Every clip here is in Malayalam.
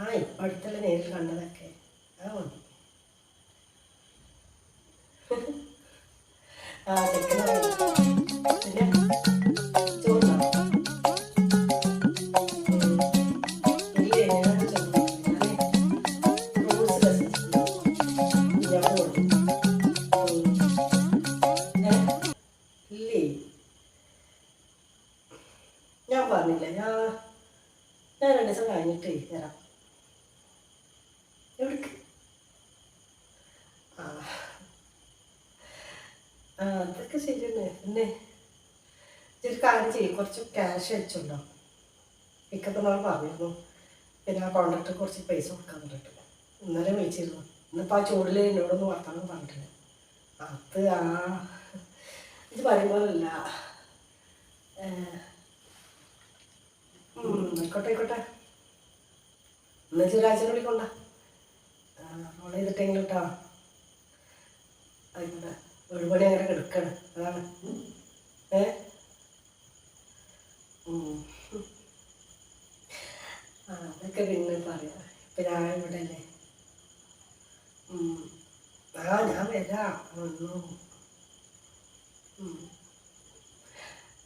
ആ ഇപ്പം അടുത്തുള്ള നേരിൽ കണ്ടതൊക്കെ. ആ മതി. ആ ചെക്കനായി ഞാൻ പറഞ്ഞില്ല. ഞാൻ ഞാൻ രണ്ട് ദിവസം കഴിഞ്ഞിട്ട് വരാം. അതൊക്കെ ശരിയാണ്. പിന്നെ ഒരു കാര്യം ചെയ്യും. കുറച്ച് ക്യാഷ് അയച്ചുണ്ടോ നമ്മൾ പറഞ്ഞിരുന്നു. പിന്നെ ആ കോൺട്രാക്ടർ കുറച്ച് പൈസ കൊടുക്കാൻ പറഞ്ഞിട്ട് ഇന്നലെ വിളിച്ചിരുന്നു. ഇന്നിപ്പോൾ ആ ചൂടിൽ എന്നോടൊന്ന് വർത്തമാനം പറഞ്ഞിട്ടില്ല. അത് ആ ഇത് പറയുമ്പോഴല്ല. ആയിക്കോട്ടെ ആയിക്കോട്ടെ. എന്നാ ചൊരാഴ്ച വിളിക്കൊണ്ട അവളെ ചെയ്തിട്ടെങ്കിലും കേട്ടോ. ആയിക്കോട്ടെ. ഒരു പണി അങ്ങനെ കിടക്കണം. അതാണ്. ഏ? അതൊക്കെ പിന്നെ പറയാം. ഇപ്പം ഞാൻ ഇവിടെ അല്ലേ. ആ ഞാൻ വരാം.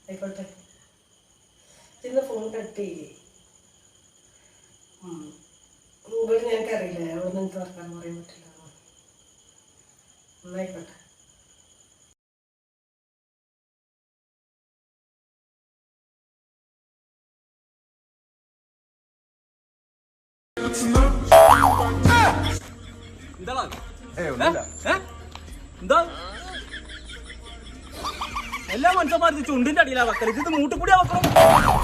ആയിക്കോട്ടെ. ഇന്ന് ഫോൺ കട്ട് ചെയ്യേ. ഇവിടെ ഞങ്ങൾക്കറിയില്ല അവിടെ നിന്ന് വർക്കാൻ പറയാൻ പറ്റില്ല. എന്നായിക്കോട്ടെ എന്താ? എല്ലാ മനുഷ്യന്മാരും ചുണ്ടിന്റെ അടിയിലാ വക്കൽ ഇത് മൂട്ടുകൂടിയാ വെക്കണം